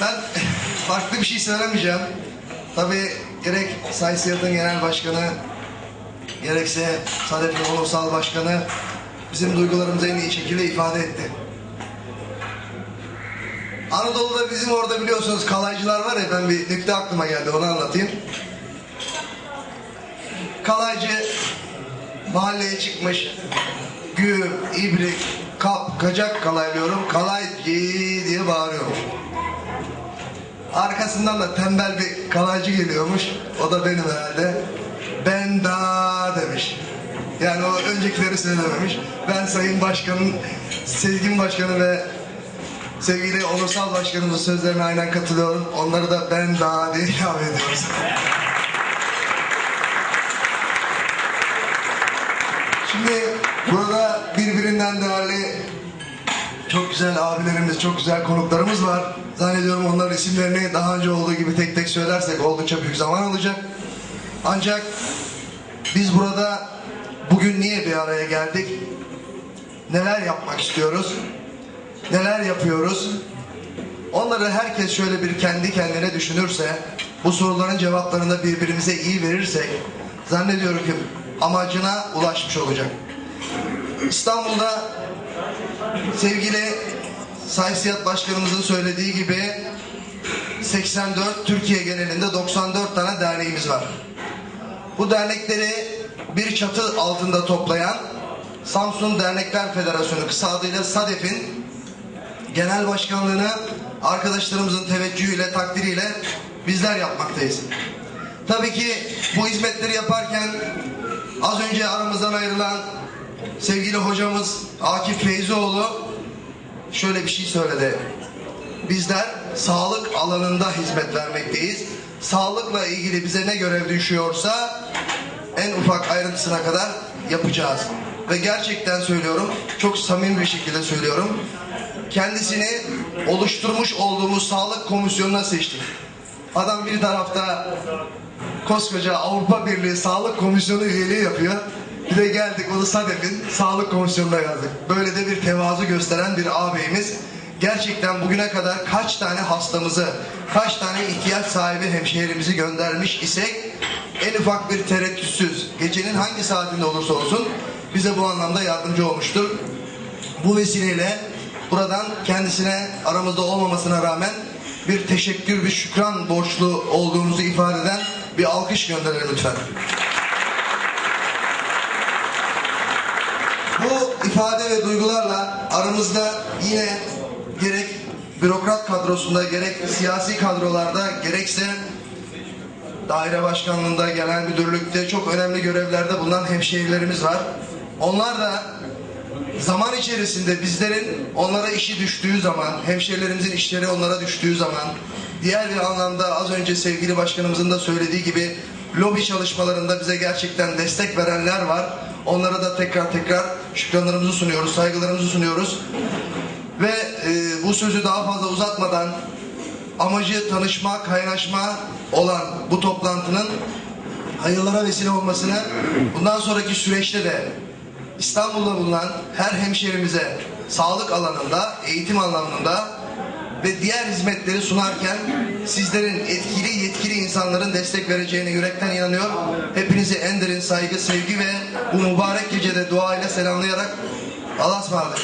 Ben farklı bir şey söylemeyeceğim. Tabii gerek Saysiyat'ın genel başkanı, gerekse Sadef'in onursal başkanı bizim duygularımızı en iyi şekilde ifade etti. Anadolu'da bizim orada biliyorsunuz kalaycılar var ya ben bir nükte aklıma geldi onu anlatayım. Kalaycı mahalleye çıkmış güm, ibrik, kap, kacak kalaylıyorum kalaycı diye bağırıyormuş. Arkasından da tembel bir kalaycı geliyormuş. O da benim herhalde. Ben da demiş. Yani o öncekileri söylememiş. Ben Sayın Başkan'ın, Sezgin Başkanı ve sevgili Onursal Başkanımızın sözlerine aynen katılıyorum. Onları da ben da diye ilave ediyoruz. Şimdi burada birbirinden değerli çok güzel abilerimiz, çok güzel konuklarımız var. Zannediyorum onların isimlerini daha önce olduğu gibi tek tek söylersek oldukça büyük zaman alacak. Ancak biz burada bugün niye bir araya geldik? Neler yapmak istiyoruz? Neler yapıyoruz? Onları herkes şöyle bir kendi kendine düşünürse, bu soruların cevaplarını da birbirimize iyi verirsek, zannediyorum ki amacına ulaşmış olacak. İstanbul'da sevgili Saysiyat Başkanımızın söylediği gibi 84, Türkiye genelinde 94 tane derneğimiz var. Bu dernekleri bir çatı altında toplayan Samsun Dernekler Federasyonu kısa adıyla SADEF'in genel başkanlığını arkadaşlarımızın teveccühüyle, takdiriyle bizler yapmaktayız. Tabii ki bu hizmetleri yaparken az önce aramızdan ayrılan sevgili hocamız Akif Feyzioğlu şöyle bir şey söyledi. Bizler sağlık alanında hizmet vermekteyiz. Sağlıkla ilgili bize ne görev düşüyorsa en ufak ayrıntısına kadar yapacağız. Ve gerçekten söylüyorum, çok samimi bir şekilde söylüyorum. Kendisini oluşturmuş olduğumuz sağlık komisyonuna seçtik. Adam bir tarafta koskoca Avrupa Birliği Sağlık Komisyonu üyeliği yapıyor. Bir de geldik onu SADEF'in Sağlık Komisyonu'na yazdık. Böyle de bir tevazu gösteren bir ağabeyimiz. Gerçekten bugüne kadar kaç tane hastamızı, kaç tane ihtiyaç sahibi hemşehrimizi göndermiş isek en ufak bir tereddütsüz gecenin hangi saatinde olursa olsun bize bu anlamda yardımcı olmuştur. Bu vesileyle buradan kendisine aramızda olmamasına rağmen bir teşekkür, bir şükran borçlu olduğumuzu ifade eden bir alkış gönderelim lütfen. Bu ifade ve duygularla aramızda yine gerek bürokrat kadrosunda gerek siyasi kadrolarda gerekse daire başkanlığında, genel müdürlükte çok önemli görevlerde bulunan hemşehrilerimiz var. Onlar da zaman içerisinde bizlerin onlara işi düştüğü zaman, hemşehrilerimizin işleri onlara düştüğü zaman, diğer bir anlamda az önce sevgili başkanımızın da söylediği gibi lobi çalışmalarında bize gerçekten destek verenler var. Onlara da tekrar tekrar şükranlarımızı sunuyoruz, saygılarımızı sunuyoruz. Ve e, bu sözü daha fazla uzatmadan amacı tanışma, kaynaşma olan bu toplantının hayırlara vesile olmasını bundan sonraki süreçte de İstanbul'da bulunan her hemşerimize sağlık alanında, eğitim alanında ve diğer hizmetleri sunarken sizlerin etkili yetkili insanların destek vereceğine yürekten inanıyor. Hepinizi en derin saygı, sevgi ve bu mübarek gecede duayla selamlayarak Allah'a ısmarladık.